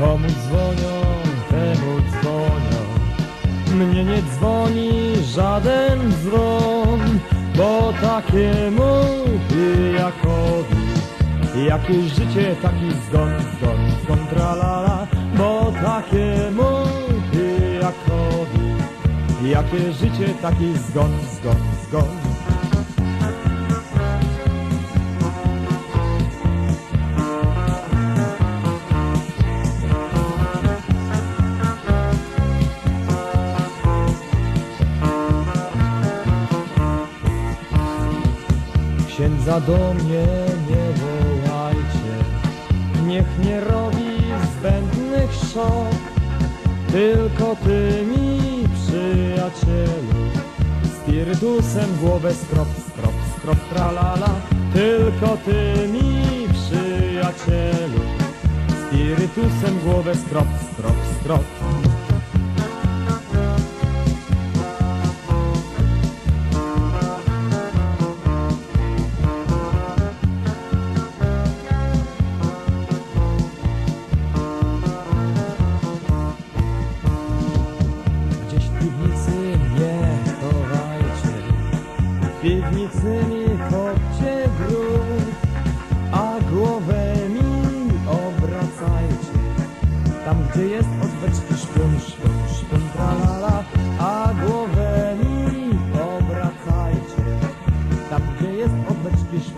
Komu dzwonią, temu dzwonią. Mnie nie dzwoni żaden dzwon Bo takiemu pijakowi Jakieś życie taki zgon, zgon, zgon, tralala Bo takiemu pijakowi Jakie życie taki zgon, zgon, zgon Księdza do mnie nie wołajcie, niech nie robi zbędnych szok, tylko ty mi, przyjacielu, spirytusem głowę strop, strop, strop, tralala, tylko ty mi, przyjacielu, spirytusem głowę strop, strop, strop. Beczki szpun, szpun, szpun, tralala, a głowę mi obracajcie. Tam gdzie jest od beczki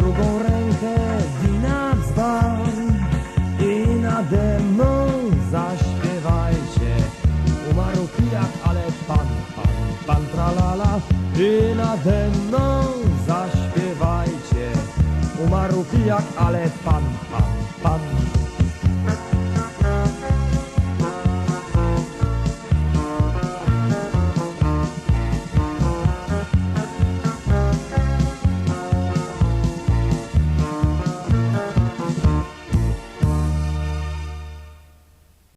drugą rękę wina dzban i nade mną zaśpiewajcie. Umarł pijak, ale pan, pan, pan tralala i nade mną zaśpiewajcie. Umarł pijak, ale pan,